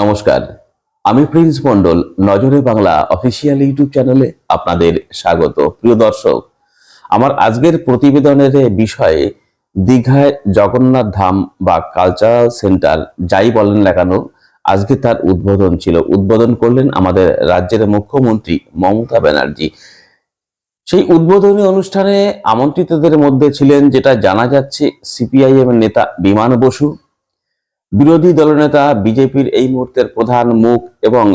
নমস্কার। আমি প্রিন্স মন্ডল নজরে বাংলা অফিসিয়াল ইউটিউব চ্যানেলে আপনাদের স্বাগত। প্রিয় দর্শক, আমার আজকের প্রতিবেদনের বিষয়ে দীঘায় জগন্নাথ ধাম বা কালচারাল সেন্টার যাই বলেন না কেন, আজকে তার উদ্বোধন ছিল। উদ্বোধন করলেন আমাদের রাজ্যের মুখ্যমন্ত্রী মমতা ব্যানার্জি। সেই উদ্বোধনী অনুষ্ঠানে আমন্ত্রিতদের মধ্যে ছিলেন যেটা জানা যাচ্ছে সিপিআইএম নেতা বিমান বসু। বিরোধী দলনেতা বিজেপির এই মুহূর্তের প্রধান মুখ এবং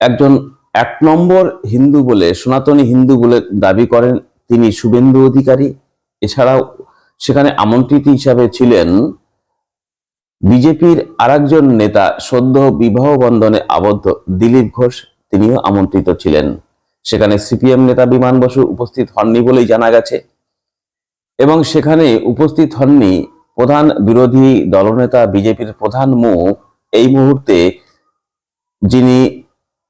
একজন এক নম্বর হিন্দু বলে, সনাতনী হিন্দু বলে দাবি করেন তিনি শুভেন্দু অধিকারী। এছাড়াও সেখানে আমন্ত্রিত হিসাবে ছিলেন বিজেপির আরেকজন নেতা সদ্য বিবাহ বন্ধনে আবদ্ধ দিলীপ ঘোষ। তিনিও আমন্ত্রিত ছিলেন। সেখানে সিপিএম নেতা বিমান বসু উপস্থিত হননি বলেই জানা গেছে। এবং সেখানে উপস্থিত হননি প্রধান বিরোধী দলনেতা বিজেপির প্রধান মুখ এই মুহূর্তে যিনি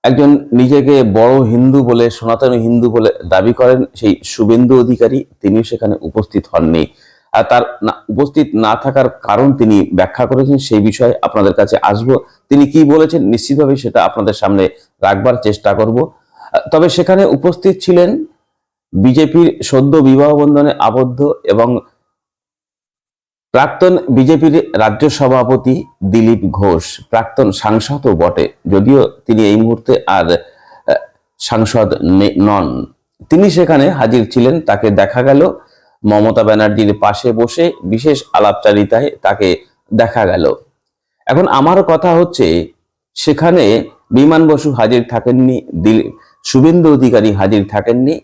একজন নিজেকে বড় হিন্দু বলে, সনাতন হিন্দু বলে দাবি করেন, সেই শুভেন্দু অধিকারী তিনিও সেখানে উপস্থিত হননি। আর তার উপস্থিত না থাকার কারণ তিনি ব্যাখ্যা করেছেন, সেই বিষয়ে আপনাদের কাছে আসব। তিনি কি বলেছেন নিশ্চিতভাবে সেটা আপনাদের সামনে রাখবার চেষ্টা করব। তবে সেখানে উপস্থিত ছিলেন বিজেপির সদ্য বিবাহ বন্ধনে আবদ্ধ এবং প্রাক্তন বিজেপির রাজ্য সভাপতি দিলীপ ঘোষ, প্রাক্তন সাংসদও বটে, যদিও তিনি এই মুহূর্তে আর সাংসদ নন। তিনি সেখানে হাজির ছিলেন, তাকে দেখা গেল, মমতা ব্যানার্জির পাশে বসে বিশেষ আলাপচারিতায় তাকে দেখা গেল। এখন আমার কথা হচ্ছে, সেখানে বিমান বসু হাজির থাকেননি শুভেন্দু অধিকারী হাজির থাকেননি,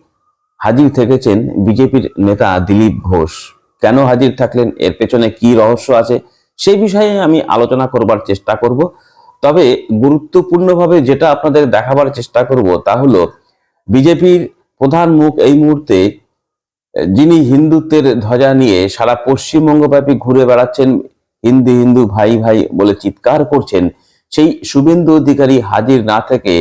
হাজির থেকেছেন বিজেপির নেতা দিলীপ ঘোষ। কেন হাজির থাকলেন, এর পেছনে কি রহস্য আছে, সেই বিষয়ে আমি আলোচনা করবার চেষ্টা করব। তবে গুরুত্বপূর্ণভাবে যেটা আপনাদের দেখাবার চেষ্টা করব তা হলো, বিজেপির প্রধান মুখ এই মুহূর্তে, যিনি হিন্দুত্বের ধ্বজা নিয়ে সারা পশ্চিমবঙ্গব্যাপী ঘুরে বেড়াচ্ছেন, হিন্দু হিন্দু ভাই ভাই বলে চিৎকার করছেন, সেই শুভেন্দু অধিকারী হাজির না থেকে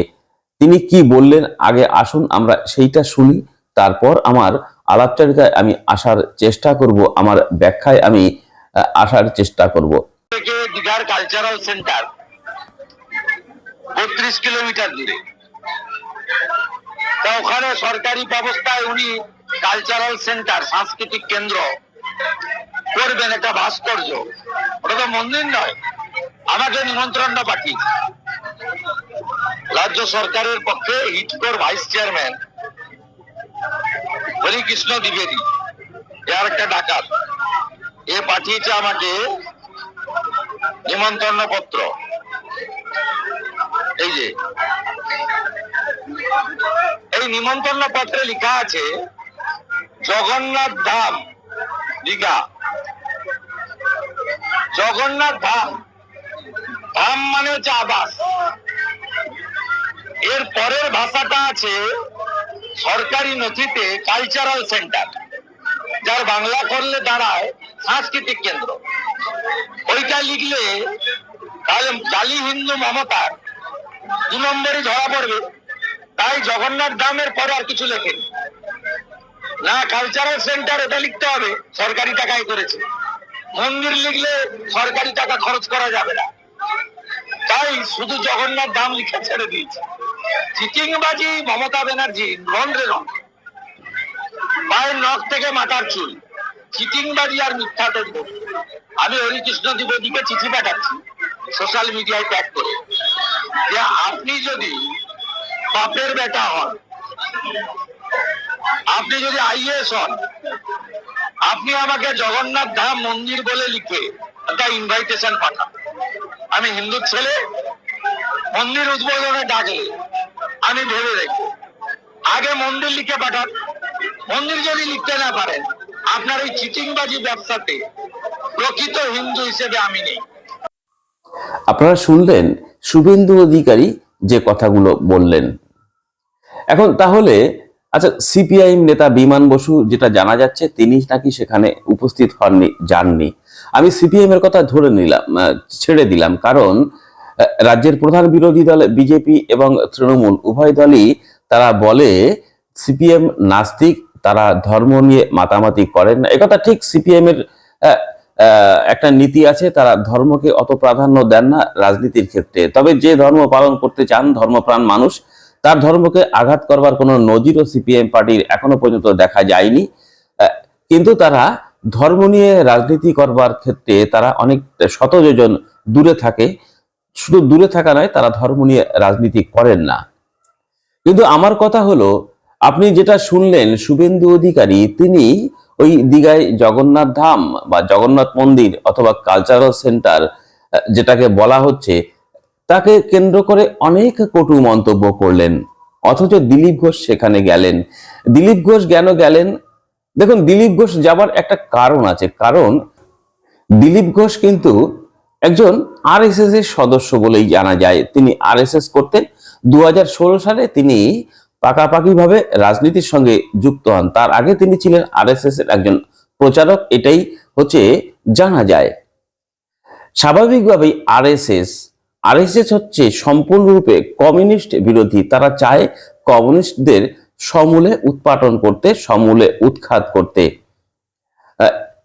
তিনি কি বললেন, আগে আসুন আমরা সেইটা শুনি, তারপর আমার আলাপচারিতায় আমি আসার চেষ্টা করব, আমার ব্যাখ্যায় আমি আসার চেষ্টা করব। দীঘার কালচারাল সেন্টার বত্রিশ কিলোমিটার দূরে। তা ওখানে সরকারি ব্যবস্থায় উনি কালচারাল সেন্টার সাংস্কৃতিক কেন্দ্র করবেন একটা ভাস্কর্য। ওটা তো মন্দির নয়, আমাকে নিমন্ত্রণটা পাঠিয়েছে রাজ্য সরকারের পক্ষে হিটকোর ভাইস চেয়ারম্যান হরিকৃষ্ণ দ্বিবেদী। এর একটা ডাকাত। এ পাঠিয়েছে আমাকে নিমন্ত্রণ পত্র। এই যে, এই নিমন্ত্রণ পত্রে লেখা আছে, জগন্নাথ ধাম। দীঘা জগন্নাথ ধাম। ধাম মানে হচ্ছে আবাস। এর পরের ভাষাটা আছে সরকারি নথিতে কালচারাল সেন্টার যার বাংলা করলে দাঁড়ায় সাংস্কৃতিক কেন্দ্র। ওইটা লিখলে তাহলে জালি হিন্দু মমতার দু নম্বরই ধরা পড়বে। তাই জগন্নাথ ধামের পরে আর কিছু লেখেনি। না কালচারাল সেন্টার এটা লিখতে হবে, সরকারি টাকায় করেছে। মন্দির লিখলে সরকারি টাকা খরচ করা যাবে না। তাই শুধু জগন্নাথ ধাম লিখে ছেড়ে দিয়েছে। চিটিংবাজি মমতা ব্যানার্জি রন রে রন পায়ের নখ থেকে মাথার চুল। চিটিংবাজি আর মিথ্যা তথ্য। আমি হরিকৃষ্ণ দ্বিবেদীকে চিঠি পাঠাচ্ছি সোশ্যাল মিডিয়ায় ট্যাগ করে। যে আপনি যদি বাপের বেটা হন, আপনি যদি আইএস হন, আপনি আমাকে জগন্নাথ ধাম মন্দির বলে লিখে একটা ইনভাইটেশন পাঠান। আমি হিন্দু ছেলে মন্দির উদ্বোধনে ডাকলে আমি ভেবে দেখব আগে মন্দির লিখে পাঠান। মন্দির যদি লিখতে না পারেন, আপনার এই চিটিংবাজি ব্যবসাতে প্রকৃত হিন্দু হিসেবে আমি নেই। আপনারা শুনলেন শুভেন্দু অধিকারী যে কথাগুলো বললেন। এখন তাহলে আচ্ছা সিপিআইএম নেতা বিমান বসু যেটা জানা যাচ্ছে, তিনি নাকি সেখানে উপস্থিত হননি, যাননি। আমি সিপিএম এর কথা ধরে নিলাম ছেড়ে দিলাম। কারণ রাজ্যের প্রধান বিরোধী দল বিজেপি এবং তৃণমূল, উভয় দলই তারা বলে সিপিএম নাস্তিক, তারা ধর্ম নিয়ে মাতামাতি করেন না। একথা ঠিক সিপিএম এর একটা নীতি আছে, তারা ধর্মকে অত প্রাধান্য দেন না রাজনীতির ক্ষেত্রে। তবে যে ধর্ম পালন করতে চান, ধর্মপ্রাণ মানুষ, তার ধর্মকে আঘাত করবার কোনো নজিরও সিপিএম পার্টির এখনও পর্যন্ত দেখা যায়নি। কিন্তু তারা ধর্ম নিয়ে রাজনীতি করবার ক্ষেত্রে তারা অনেক শতযোজন দূরে থাকে। শুধু দূরে থাকা নয়, তারা ধর্ম নিয়ে রাজনীতি করেন না। কিন্তু আমার কথা হলো, আপনি যেটা শুনলেন, শুভেন্দু অধিকারী, তিনি ওই দীঘায় জগন্নাথ ধাম বা জগন্নাথ মন্দির অথবা কালচারাল সেন্টার যেটাকে বলা হচ্ছে, তাকে কেন্দ্র করে অনেক কটু মন্তব্য করলেন। অথচ দিলীপ ঘোষ সেখানে গেলেন। দিলীপ ঘোষ কেন গেলেন? দেখুন, দিলীপ ঘোষ যাবার একটা কারণ আছে। কারণ দিলীপ ঘোষ কিন্তু একজন আরএসএস এর সদস্য বলেই জানা যায়। তিনি আরএসএস করতেন। দুহাজার ষোলো সালে তিনি পাকাপাকিভাবে রাজনীতির সঙ্গে যুক্ত হন। তার আগে তিনি ছিলেন আরএসএস এর একজন প্রচারক। এটাই হচ্ছে জানা যায়। স্বাভাবিকভাবেই আরএসএস আরএসএস হচ্ছে সম্পূর্ণরূপে কমিউনিস্ট বিরোধী। তারা চায় কমিউনিস্টদের সমূলে উৎপাটন করতে, সমূলে উৎখাত করতে।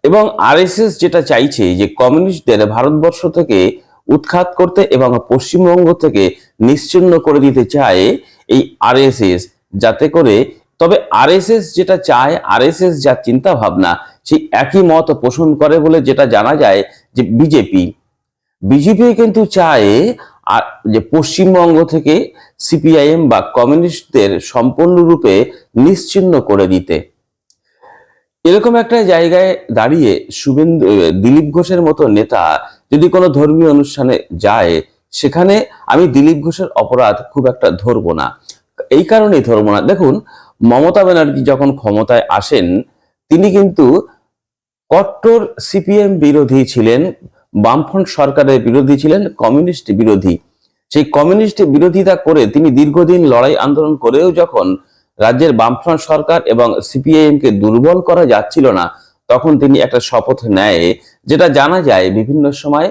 এবং আরএসএস যেটা চাইছে যে কমিউনিস্টদের ভারতবর্ষ থেকে উৎখাত করতে এবং পশ্চিমবঙ্গ থেকে নিশ্চিন্ন করে দিতে চায় এই আরএসএস যাতে করে তবে আরএসএস যেটা চায় আরএসএস যা চিন্তা ভাবনা সেই একই মত পোষণ করে বলে যেটা জানা যায় যে বিজেপি বিজেপি কিন্তু চায় আর যে পশ্চিমবঙ্গ থেকে সিপিআইএম বা কমিউনিস্টদের সম্পূর্ণরূপে নিশ্চিহ্ন করে দিতে। এরকম একটা জায়গায় দাঁড়িয়ে শুভেন্দু দিলীপ ঘোষের মতো নেতা যদি কোনো ধর্মীয় অনুষ্ঠানে যায়, সেখানে আমি দিলীপ ঘোষের অপরাধ খুব একটা ধরবো না। এই কারণেই ধরবো না। দেখুন, মমতা ব্যানার্জি যখন ক্ষমতায় আসেন, তিনি কিন্তু কট্টর সিপিএম বিরোধী ছিলেন, বামফ্রন্ট সরকারের বিরোধী ছিলেন, কমিউনিস্ট বিরোধী। সেই কমিউনিস্ট বিরোধিতা করে তিনি দীর্ঘদিন লড়াই আন্দোলন করেও যখন রাজ্যের বামফ্রন্ট সরকার এবং সিপিআইএম কে দুর্বল করা যাচ্ছিল না, তখন তিনি একটা শপথ নেয় যেটা জানা যায় বিভিন্ন সময়।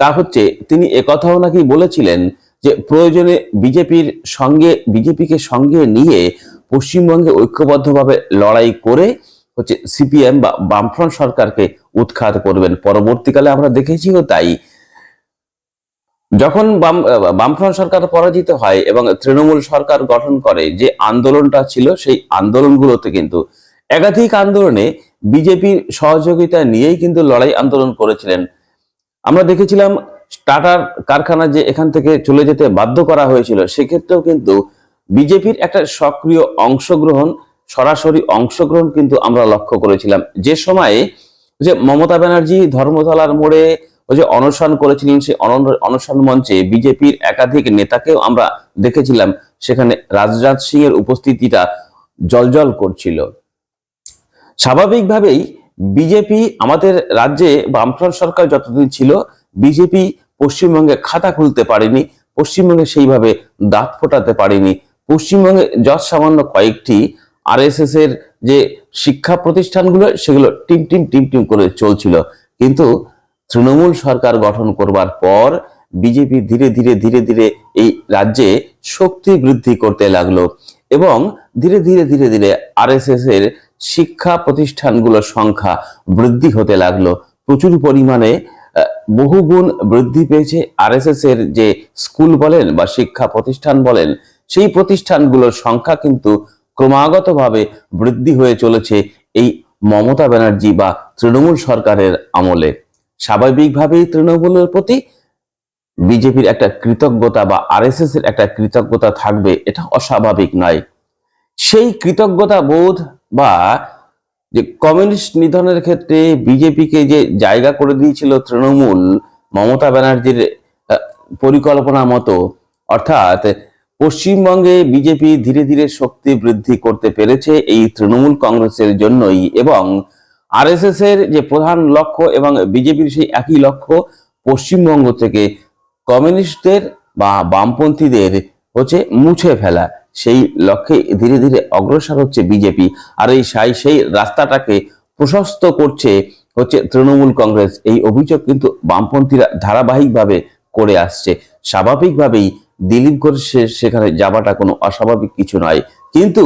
তা হচ্ছে, তিনি একথাও নাকি বলেছিলেন যে প্রয়োজনে বিজেপির সঙ্গে, বিজেপিকে সঙ্গে নিয়ে পশ্চিমবঙ্গে ঐক্যবদ্ধভাবে লড়াই করে হচ্ছে সিপিএম বা বামফ্রন্ট সরকারকে উৎখাত করবেন। পরবর্তীকালে আমরা দেখেছিও তাই। যখন বাম বামফ্রন্ট সরকার পরাজিত হয় এবং তৃণমূল সরকার গঠন করে যে আন্দোলনটা ছিল, সেই আন্দোলনগুলোতে কিন্তু একাধিক আন্দোলনে বিজেপির সহযোগিতা নিয়েই কিন্তু লড়াই আন্দোলন করেছিলেন। আমরা দেখেছিলাম টাটার কারখানা যে এখান থেকে চলে যেতে বাধ্য করা হয়েছিল, সেক্ষেত্রেও কিন্তু বিজেপির একটা সক্রিয় অংশগ্রহণ, সরাসরি অংশগ্রহণ কিন্তু আমরা লক্ষ্য করেছিলাম। যে সময়ে যে মমতা ব্যানার্জি ধর্মতলার মোড়ে ওই যে অনশন করেছিলেন সেই অনশন মঞ্চে বিজেপির একাধিক নেতাকেও আমরা দেখেছিলাম। সেখানে রাজরাজ সিং এর উপস্থিতিটা জলজল করছিল। স্বাভাবিকভাবেই বিজেপি আমাদের রাজ্যে বামফ্রন্ট সরকার যতদিন ছিল, বিজেপি পশ্চিমবঙ্গে খাতা খুলতে পারেনি, পশ্চিমবঙ্গে সেইভাবে দাঁত ফোটাতে পারেনি। পশ্চিমবঙ্গে যত সামান্য কয়েকটি আরএসএস এর যে শিক্ষা প্রতিষ্ঠানগুলো, সেগুলো টিম টিম টিম টিম করে চলছিল। কিন্তু তৃণমূল সরকার গঠন করবার পর বিজেপি ধীরে ধীরে ধীরে ধীরে এই রাজ্যে শক্তি বৃদ্ধি করতে লাগল এবং ধীরে ধীরে ধীরে ধীরে আরএসএস এর শিক্ষা প্রতিষ্ঠানগুলোর সংখ্যা বৃদ্ধি হতে লাগল। প্রচুর পরিমাণে বহুগুণ বৃদ্ধি পেয়েছে আরএসএস এর যে স্কুল বলেন বা শিক্ষা প্রতিষ্ঠান বলেন, সেই প্রতিষ্ঠানগুলোর সংখ্যা কিন্তু ক্রমাগতভাবে বৃদ্ধি হয়ে চলেছে এই মমতা ব্যানার্জি বা তৃণমূল সরকারের আমলে। স্বাভাবিকভাবেই তৃণমূলের প্রতি বিজেপির একটা কৃতজ্ঞতা বা আরএসএস এর একটা কৃতজ্ঞতা থাকবে, এটা অস্বাভাবিক নয়। সেই কৃতজ্ঞতা বোধ বা যে কমিউনিস্ট নিধনের ক্ষেত্রে বিজেপিকে যে জায়গা করে দিয়েছিল তৃণমূল মমতা ব্যানার্জির পরিকল্পনা মতো, অর্থাৎ পশ্চিমবঙ্গে বিজেপি ধীরে ধীরে শক্তি বৃদ্ধি করতে পেরেছে এই তৃণমূল কংগ্রেসের জন্যই এবং আরএসএস এর যে প্রধান লক্ষ্য এবং বিজেপির সেই একই লক্ষ্য পশ্চিমবঙ্গ থেকে কমিউনিস্টদের বা বামপন্থীদের হচ্ছে মুছে ফেলা। সেই লক্ষ্যে ধীরে ধীরে অগ্রসর হচ্ছে বিজেপি। আর এই সাই সেই রাস্তাটাকে প্রশস্ত করছে হচ্ছে তৃণমূল কংগ্রেস। এই অভিযোগ কিন্তু বামপন্থীরা ধারাবাহিকভাবে করে আসছে। স্বাভাবিকভাবেই দিলীপ ঘোষের সেখানে যাওয়াটা কোনো অস্বাভাবিক কিছু নয়। কিন্তু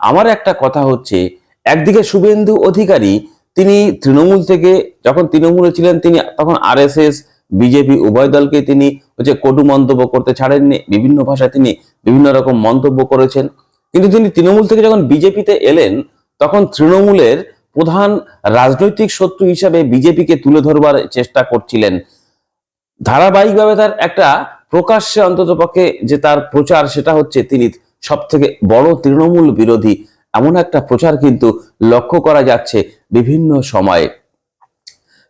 আমার একটা কথা হচ্ছে, একদিকে শুভেন্দু অধিকারী তিনি তৃণমূল থেকে যখন তৃণমূলে ছিলেন, তিনি তখন আরএসএস, বিজেপি উভয় দলকে তিনি হচ্ছে কটু মন্তব্য করতে ছাড়েননি, বিভিন্ন ভাষায় তিনি বিভিন্ন রকম মন্তব্য করেছেন। কিন্তু তিনি তৃণমূল থেকে যখন বিজেপিতে এলেন, তখন তৃণমূলের প্রধান রাজনৈতিক শত্রু হিসাবে বিজেপিকে তুলে ধরবার চেষ্টা করছিলেন। ধারাবাহিকভাবে তার একটা প্রকাশ্যে অন্তত পক্ষে যে তার প্রচার, সেটা হচ্ছে তিনি সব থেকে বড় তৃণমূল বিরোধী। এমন একটা প্রচার কিন্তু লক্ষ্য করা যাচ্ছে বিভিন্ন সময়ে।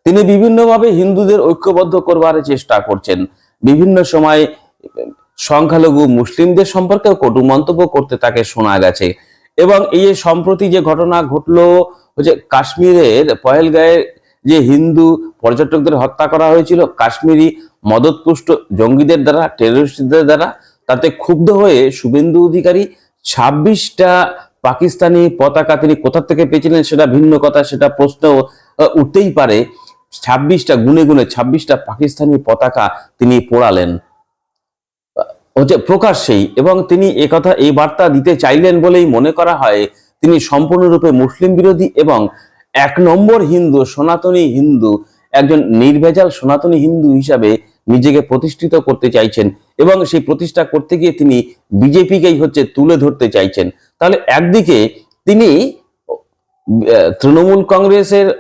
তিনি বিভিন্নভাবে হিন্দুদের ঐক্যবদ্ধ করবার চেষ্টা করছেন। বিভিন্ন সময়ে সংখ্যালঘু মুসলিমদের সম্পর্কেও কটু মন্তব্য করতে তাকে শোনা গেছে। এবং এই যে সম্প্রতি যে ঘটনা ঘটলো হচ্ছে কাশ্মীরের পহেলগাঁয়ের যে হিন্দু পর্যটকদের হত্যা করা হয়েছিল, কাশ্মীরি মদতপুষ্ট জঙ্গিদের দ্বারা টেররিস্টদের দ্বারা, তাতে ক্ষুব্ধ হয়ে শুভেন্দু অধিকারী ছাব্বিশটা পাকিস্তানি পতাকা তিনি কোথা থেকে পেয়েছিলেন সেটা ভিন্ন কথা, সেটা প্রশ্ন উঠতেই পারে। ছাব্বিশটা, গুনে গুনে ছাব্বিশটা পাকিস্তানি পতাকা তিনি পোড়ালেন। হচ্ছে প্রকাশ্যেই, এবং তিনি একথা এই বার্তা দিতে চাইলেন বলেই মনে করা হয়, তিনি সম্পূর্ণরূপে মুসলিম বিরোধী এবং এক নম্বর হিন্দু, সনাতনী হিন্দু, একজন নির্ভেজাল সনাতনী হিন্দু হিসাবে নিজেকে প্রতিষ্ঠিত করতে চাইছেন এবং সেই প্রতিষ্ঠা করতে গিয়ে তিনি বিজেপিকেই হচ্ছে তুলে ধরতে চাইছেন। তাহলে একদিকে তিনি তৃণমূল কংগ্রেসের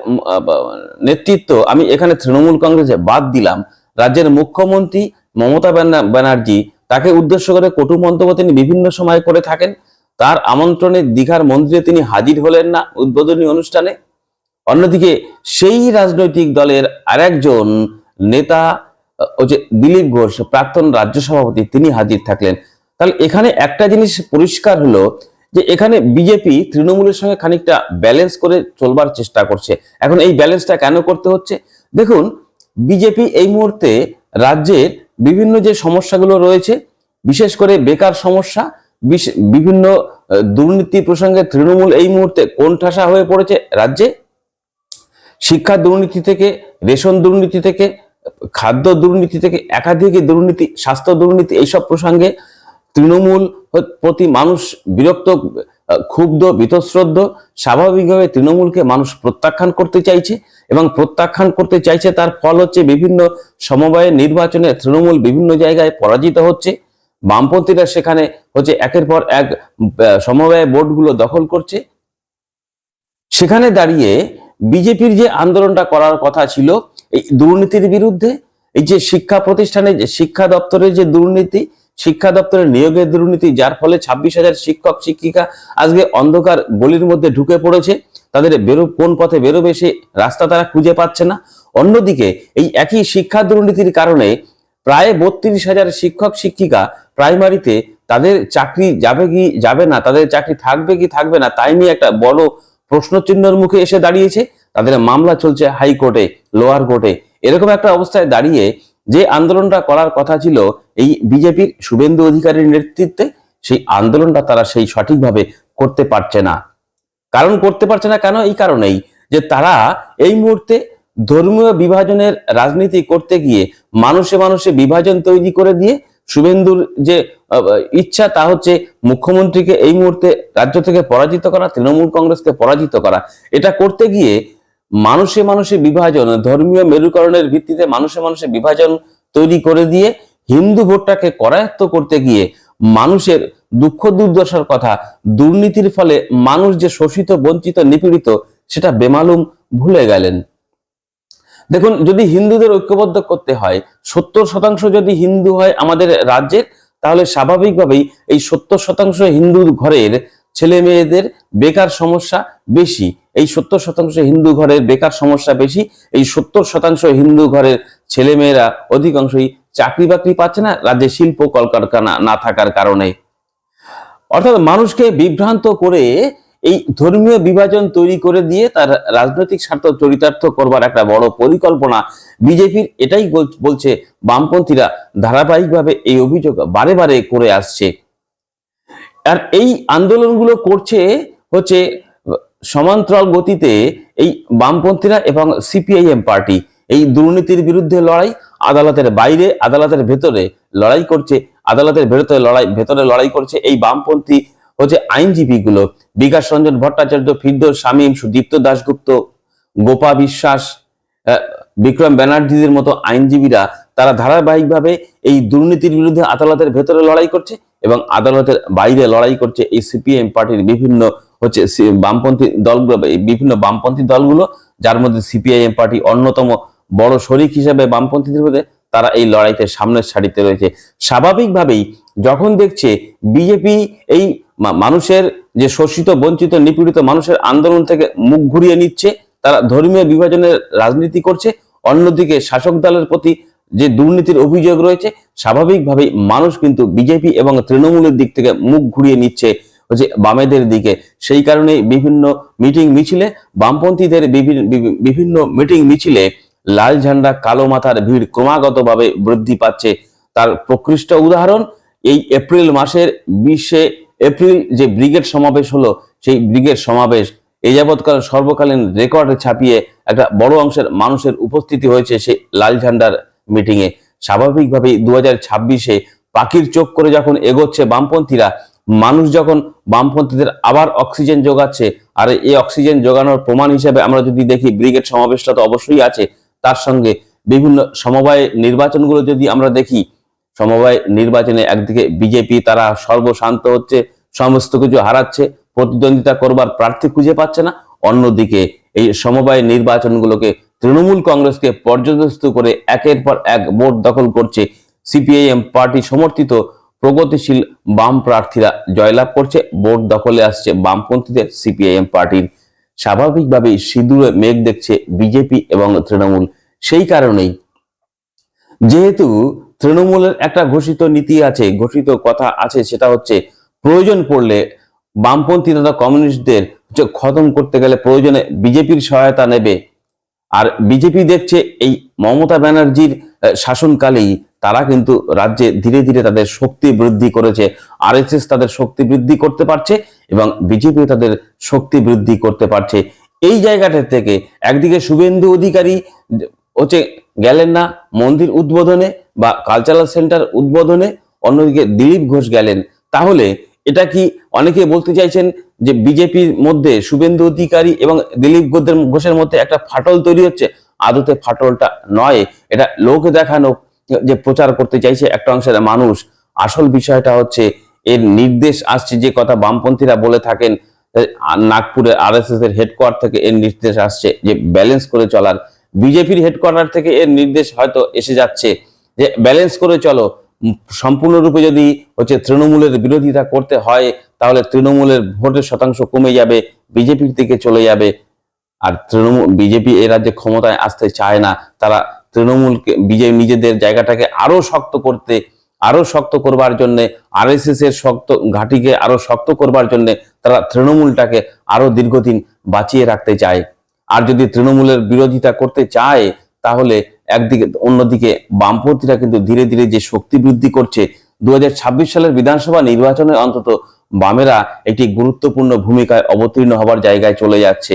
নেতৃত্ব, আমি এখানে তৃণমূল কংগ্রেসে বাদ দিলাম। রাজ্যের মুখ্যমন্ত্রী মমতা ব্যানা- ব্যানার্জি, তাকে উদ্দেশ্য করে কটু মন্তব্য তিনি বিভিন্ন সময় করে থাকেন। তার আমন্ত্রণে দীঘার মন্দিরে তিনি হাজির হলেন না উদ্বোধনী অনুষ্ঠানে। অন্যদিকে সেই রাজনৈতিক দলের আরেকজন নেতা ওই যে দিলীপ ঘোষ, প্রাক্তন রাজ্য সভাপতি, তিনি হাজির থাকলেন। তাহলে এখানে একটা জিনিস পরিষ্কার হলো যে এখানে বিজেপি তৃণমূলের সঙ্গে খানিকটা ব্যালেন্স করে চলবার চেষ্টা করছে। এখন এই ব্যালেন্সটা কেন করতে হচ্ছে? দেখুন, বিজেপি এই মুহূর্তে রাজ্যের বিভিন্ন যে সমস্যাগুলো রয়েছে, বিশেষ করে বেকার সমস্যা বিভিন্ন দুর্নীতি প্রসঙ্গে তৃণমূল এই মুহূর্তে কোণঠাসা হয়ে পড়েছে রাজ্যে। শিক্ষা দুর্নীতি থেকে, রেশন দুর্নীতি থেকে খাদ্য দুর্নীতি থেকে একাধিক দুর্নীতি, স্বাস্থ্য দুর্নীতি এইসব প্রসঙ্গে তৃণমূল প্রতি মানুষ বিরক্ত ক্ষুব্ধ, বীতশ্রদ্ধ। স্বাভাবিকভাবে তৃণমূলকে মানুষ প্রত্যাখ্যান করতে চাইছে এবং প্রত্যাখ্যান করতে চাইছে তার ফল হচ্ছে বিভিন্ন সমবায়ের নির্বাচনে তৃণমূল বিভিন্ন জায়গায় পরাজিত হচ্ছে। বামপন্থীরা সেখানে হচ্ছে একের পর এক সমবায় বোর্ডগুলো দখল করছে। সেখানে দাঁড়িয়ে বিজেপির যে আন্দোলনটা করার কথা ছিল, এই দুর্নীতির বিরুদ্ধে, এই যে শিক্ষা প্রতিষ্ঠানে, যে শিক্ষা দপ্তরের যে দুর্নীতি, শিক্ষা দপ্তরের নিয়োগের দুর্নীতি, যার ফলে ছাব্বিশ হাজার শিক্ষক, শিক্ষিকা আজকে অন্ধকার গলির মধ্যে ঢুকে পড়েছে, তাদের বেরো, কোন পথে বেরোবে সে রাস্তা তারা খুঁজে পাচ্ছে না। অন্যদিকে, এই একই শিক্ষা দুর্নীতির কারণে প্রায় বত্রিশ হাজার শিক্ষক, শিক্ষিকা প্রাইমারিতে তাদের চাকরি যাবে কি, যাবে না, তাদের চাকরি থাকবে কি, থাকবে না, তাই নিয়ে একটা বড় প্রশ্নচিহ্নের মুখে এসে দাঁড়িয়েছে। তাদের মামলা চলছে হাইকোর্টে, লোয়ার কোর্টে। এরকম একটা অবস্থায় দাঁড়িয়ে যে আন্দোলনটা করার কথা ছিল, এই বিজেপির শুভেন্দু অধিকারীর নেতৃত্বে সেই আন্দোলনটা তারা সেই সঠিকভাবে করতে পারছে না। কারণ করতে পারছে না কেন? এই কারণেই যে তারা এই মুহূর্তে ধর্মীয় বিভাজনের রাজনীতি করতে গিয়ে মানুষে মানুষে বিভাজন তৈরি করে দিয়ে শুভেন্দুর যে ইচ্ছা তা হচ্ছে মুখ্যমন্ত্রীকে এই মুহূর্তে রাজ্য থেকে পরাজিত করা, তৃণমূল কংগ্রেসকে পরাজিত করা। এটা করতে গিয়ে মানুষে মানুষে বিভাজন, ধর্মীয় মেরুকরণের ভিত্তিতে মানুষে মানুষে বিভাজন তৈরি করে দিয়ে হিন্দু ভোটটাকে করায়ত্ত করতে গিয়ে মানুষের দুঃখ দুর্দশার কথা, দুর্নীতির ফলে মানুষ যে শোষিত, বঞ্চিত, নিপীড়িত, সেটা বেমালুম ভুলে গেলেন। দেখুন, যদি হিন্দুদের ঐক্যবদ্ধ করতে হয়, সত্তর শতাংশ যদি হিন্দু হয় আমাদের রাজ্যের তাহলে স্বাভাবিকভাবেই এই সত্তর শতাংশ হিন্দু ঘরের ছেলে মেয়েদের বেকার সমস্যা বেশি। এই সত্তর শতাংশ হিন্দু ঘরের বেকার সমস্যা বেশি। এই সত্তর শতাংশ হিন্দু ঘরের ছেলে মেয়েরা অধিকাংশই চাকরি বাকরি পাচ্ছে না, রাজ্যে শিল্প কলকারখানা না থাকার কারণে। অর্থাৎ মানুষকে বিভ্রান্ত করে এই ধর্মীয় বিভাজন তৈরি করে দিয়ে তার রাজনৈতিক স্বার্থ চরিতার্থ করবার একটা বড় পরিকল্পনা বিজেপির এটাই বল- বলছে বামপন্থীরা ধারাবাহিকভাবে এই অভিযোগ বারে বারে করে আসছে। আর এই আন্দোলনগুলো করছে হচ্ছে সমান্তরাল গতিতে এই বামপন্থীরা এবং সিপিআইএম পার্টি। এই দুর্নীতির বিরুদ্ধে লড়াই, আদালতের বাইরে, আদালতের ভেতরে লড়াই করছে, আদালতের ভেতরে লড়াই ভেতরে লড়াই করছে এই বামপন্থী হচ্ছে আইনজীবী গুলো। বিকাশ রঞ্জন ভট্টাচার্য, ফিরদৌস শামীম, সুদীপ্ত দাশগুপ্ত, গোপা বিশ্বাস বিক্রম ব্যানার্জিদের মতো আইনজীবীরা, তারা ধারাবাহিকভাবে এই দুর্নীতির বিরুদ্ধে আদালতের ভেতরে লড়াই করছে এবং আদালতের বাইরে লড়াই করছে এই সিপিএম পার্টির বিভিন্ন হচ্ছে বামপন্থী দলগুলো বিভিন্ন বামপন্থী দলগুলো, যার মধ্যে সিপিআইএম পার্টি অন্যতম বড় শরিক হিসেবে বামপন্থীদের মধ্যে, তারা এই লড়াইতে সামনের সারিতে রয়েছে। স্বাভাবিকভাবেই যখন দেখছে বিজেপি এই মানুষের যে শোষিত, বঞ্চিত, নিপীড়িত মানুষের আন্দোলন থেকে মুখ ঘুরিয়ে নিচ্ছে, তারা ধর্মীয় বিভাজনের রাজনীতি করছে, অন্যদিকে শাসক দলের প্রতি যে দুর্নীতির অভিযোগ রয়েছে, স্বাভাবিকভাবেই মানুষ কিন্তু বিজেপি এবং তৃণমূলের দিক থেকে মুখ ঘুরিয়ে নিচ্ছে হচ্ছে বামেদের দিকে। সেই কারণে বিভিন্ন মিটিং মিছিলে, বামপন্থীদের বিভি- বিভি- বিভিন্ন মিটিং মিছিলে লাল ঝান্ডা, কালো মাথার ভিড় ক্রমাগতভাবে বৃদ্ধি পাচ্ছে। তার প্রকৃষ্ট উদাহরণ, এই এপ্রিল মাসের বিশে এপ্রিল যে ব্রিগেড সমাবেশ হলো, সেই ব্রিগেড সমাবেশ এ যাবৎকাল সর্বকালীন রেকর্ড ছাপিয়ে একটা বড় অংশের মানুষের উপস্থিতি হয়েছে সেই লাল ঝান্ডার মিটিং এ স্বাভাবিকভাবেই দু হাজার ছাব্বিশে পাখির চোখ করে যখন এগোচ্ছে বামপন্থীরা, মানুষ যখন বামপন্থীদের আবার অক্সিজেন যোগাচ্ছে, আর এই অক্সিজেন যোগানোর প্রমাণ হিসেবে আমরা যদি দেখি, ব্রিগেড সমাবেশটা তো অবশ্যই আছে। তার সঙ্গে বিভিন্ন সমবায় নির্বাচনগুলো যদি আমরা দেখি সমবায় নির্বাচনে একদিকে বিজেপি তারা সর্বশান্ত হচ্ছে, সমস্ত কিছু হারাচ্ছে, প্রতিদ্বন্দ্বিতা করবার প্রার্থী খুঁজে পাচ্ছে না। অন্যদিকে এই সমবায় নির্বাচনগুলোকে তৃণমূল কংগ্রেসকে পর্যদস্ত করে একের পর এক ভোট দখল করছে সিপিআইএম পার্টি সমর্থিত প্রগতিশীল বাম প্রার্থীরা জয়লাভ করছে, ভোট দখলে আসছে বামপন্থীদের সিপিআইএম পার্টির। স্বাভাবিকভাবেই সিঁদুরে মেঘ দেখছে বিজেপি এবং তৃণমূল। সেই কারণেই যেহেতু তৃণমূলের একটা ঘোষিত নীতি আছে, ঘোষিত কথা আছে, সেটা হচ্ছে প্রয়োজন পড়লে বামপন্থী তথা কমিউনিস্টদের খতম করতে গেলে প্রয়োজনে বিজেপির সহায়তা নেবে। আর বিজেপি দেখছে এই মমতা ব্যানার্জির শাসনকালেই তারা কিন্তু রাজ্যে ধীরে ধীরে তাদের শক্তি বৃদ্ধি করেছে। আরএসএস তাদের শক্তি বৃদ্ধি করতে পারছে এবং বিজেপি তাদের শক্তি বৃদ্ধি করতে পারছে। এই জায়গাটা থেকে একদিকে শুভেন্দু অধিকারী হচ্ছে গেলেন না মন্দির উদ্বোধনে বা কালচারাল সেন্টার উদ্বোধনে অন্যদিকে দিলীপ ঘোষ গেলেন। তাহলে এটা কি অনেকে বলতে চাইছেন যে বিজেপির মধ্যে শুভেন্দু অধিকারী এবং দিলীপ ঘোষের মধ্যে একটা ফাটল তৈরি হচ্ছে? আদতে ফাটলটা নয় এটা লোক দেখানো যে প্রচার করতে চাইছে একটা অংশের মানুষ। আসল বিষয়টা হচ্ছে এর নির্দেশ আসছে যে কথা বামপন্থীরা বলে থাকেন আহ, নাগপুরে আরএসএস এর হেডকোয়ার্টার থেকে এর নির্দেশ আসছে যে ব্যালেন্স করে চলার। বিজেপির হেডকোয়ার্টার থেকে এর নির্দেশ হয়তো এসে যাচ্ছে যে ব্যালেন্স করে চলো। সম্পূর্ণরূপে যদি হচ্ছে তৃণমূলের বিরোধিতা করতে হয়, তাহলে তৃণমূলের ভোটের শতাংশ কমে যাবে, বিজেপির দিকে চলে যাবে। আর তৃণমূল, বিজেপি এ রাজ্যে ক্ষমতায় আসতে চায় না, তারা তৃণমূলকে বিজেপি নিজেদের জায়গাটাকে আরও শক্ত করতে, আরও শক্ত করবার জন্য আরএসএস এর শক্ত ঘাঁটিকে আরও শক্ত করবার জন্য তারা তৃণমূলটাকে আরও দীর্ঘদিন বাঁচিয়ে রাখতে চায়। আর যদি তৃণমূলের বিরোধিতা করতে চায়, তাহলে একদিকে, অন্যদিকে বামপন্থীরা কিন্তু ধীরে ধীরে যে শক্তি বৃদ্ধি করছে, দুহাজার ছাব্বিশ সালের বিধানসভা নির্বাচনে অন্তত বামেরা একটি গুরুত্বপূর্ণ ভূমিকায় অবতীর্ণ হবার জায়গায় চলে যাচ্ছে।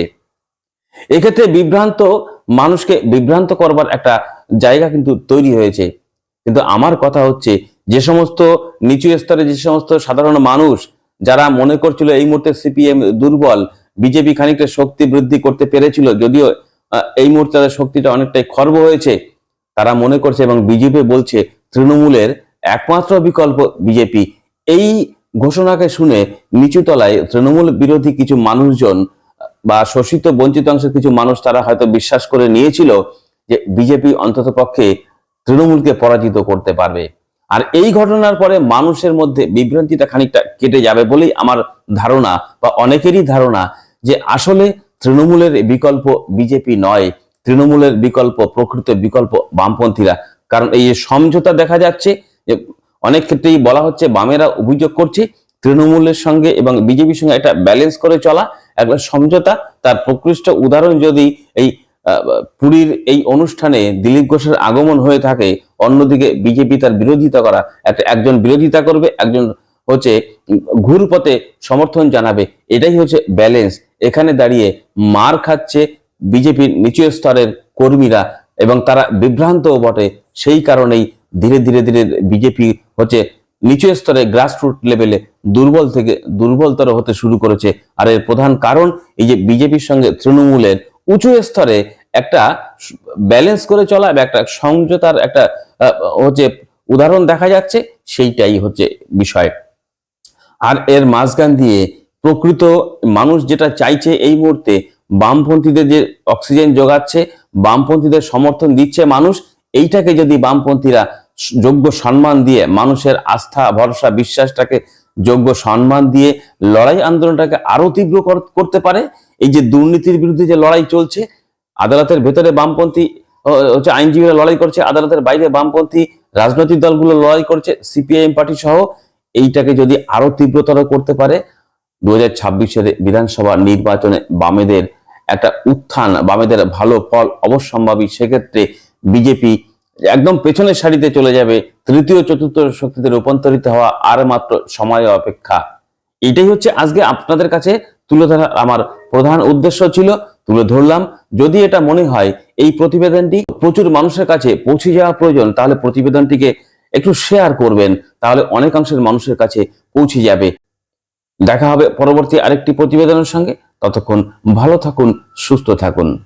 এক্ষেত্রে বিভ্রান্ত, মানুষকে বিভ্রান্ত করবার একটা জায়গা কিন্তু তৈরি হয়েছে। কিন্তু আমার কথা হচ্ছে, যে সমস্ত নিচু স্তরে যে সমস্ত সাধারণ মানুষ, যারা মনে করছিল এই মুহূর্তে সিপিএম দুর্বল বিজেপি খানিকটা শক্তি বৃদ্ধি করতে পেরেছিল, যদিও এই মুহূর্তে তাদের শক্তিটা অনেকটাই খর্ব হয়েছে। তারা মনে করছে এবং বিজেপি বলছে তৃণমূলের একমাত্র বিকল্প বিজেপি। এই ঘোষণাকে শুনে নিচুতলায় তৃণমূল বিরোধী কিছু মানুষজন, বা শোষিত বঞ্চিত অংশের কিছু মানুষ তারা হয়তো বিশ্বাস করে নিয়েছিল যে বিজেপি অন্তত পক্ষে তৃণমূলকে পরাজিত করতে পারবে। আর এই ঘটনার পরে মানুষের মধ্যে বিভ্রান্তিটা খানিকটা কেটে যাবে বলেই আমার ধারণা, বা অনেকেরই ধারণা যে আসলে তৃণমূলের বিকল্প বিজেপি নয়, তৃণমূলের বিকল্প, প্রকৃত বিকল্প বামপন্থীরা। কারণ এই সমঝোতা দেখা যাচ্ছে যে অনেক ক্ষেত্রেই বলা হচ্ছে বামেরা অভিযোগ করছে তৃণমূলের সঙ্গে এবং বিজেপির সঙ্গে একটা ব্যালেন্স করে চলা। একটা সমঝোতা, তার প্রকৃষ্ট উদাহরণ যদি এই পুরীর এই অনুষ্ঠানে দিলীপ ঘোষের আগমন হয়ে থাকে, অন্যদিকে বিজেপি তার বিরোধিতা করা, একটা একজন বিরোধিতা করবে, একজন হচ্ছে ঘুরপথে সমর্থন জানাবে, এটাই হচ্ছে ব্যালেন্স। এখানে দাঁড়িয়ে মার খাচ্ছে বিজেপির নিচু স্তরের কর্মীরা এবং তারা বিভ্রান্তও বটে। সেই কারণেই ধীরে ধীরে ধীরে বিজেপি হচ্ছে নিচু স্তরে গ্রাসরুট লেভেলে দুর্বল থেকে দুর্বলতর হতে শুরু করেছে। আর এর প্রধান কারণ এই যে বিজেপির সঙ্গে তৃণমূলের উঁচু স্তরে একটা ব্যালেন্স করে চলা একটা সংযতার একটা হচ্ছে উদাহরণ দেখা যাচ্ছে, সেইটাই হচ্ছে বিষয়। আর এর মাঝখান দিয়ে প্রকৃত মানুষ যেটা চাইছে এই মুহূর্তে বামপন্থীদের যে অক্সিজেন যোগাচ্ছে, বামপন্থীদের সমর্থন দিচ্ছে মানুষ, এইটাকে যদি বামপন্থীরা যোগ্য সম্মান দিয়ে, মানুষের আস্থা, ভরসা, বিশ্বাসটাকে যোগ্য সম্মান দিয়ে লড়াই আন্দোলনটাকে আরও তীব্র কর- করতে পারে, এই যে দুর্নীতির বিরুদ্ধে যে লড়াই চলছে, আদালতের ভেতরে বামপন্থী হচ্ছে আইনজীবীরা লড়াই করছে, আদালতের বাইরে বামপন্থী রাজনৈতিক দলগুলো লড়াই করছে, সিপিআইএম পার্টি সহ, এইটাকে যদি আরও তীব্রতর করতে পারে দু ছাব্বিশের বিধানসভা নির্বাচনে বামেদের একটা উত্থান, বামেদের ভালো ফল অবশ্যম্ভাবী, সেক্ষেত্রে বিজেপি একদম পেছনের সারিতে চলে যাবে। তৃতীয়, চতুর্থ শক্তিতে রূপান্তরিত হওয়া আর মাত্র সময় অপেক্ষা। এটাই হচ্ছে আজকে আপনাদের কাছে তুলে ধরার আমার প্রধান উদ্দেশ্য ছিল। তুলে ধরলাম, যদি এটা মনে হয়, এই প্রতিবেদনটি প্রচুর মানুষের কাছে পৌঁছে যাওয়া প্রয়োজন, তাহলে প্রতিবেদনটিকে একটু শেয়ার করবেন, তাহলে অনেকাংশের মানুষের কাছে পৌঁছে যাবে। দেখা হবে পরবর্তী আরেকটি প্রতিবেদনের সঙ্গে। ততক্ষণ ভালো থাকুন সুস্থ থাকুন।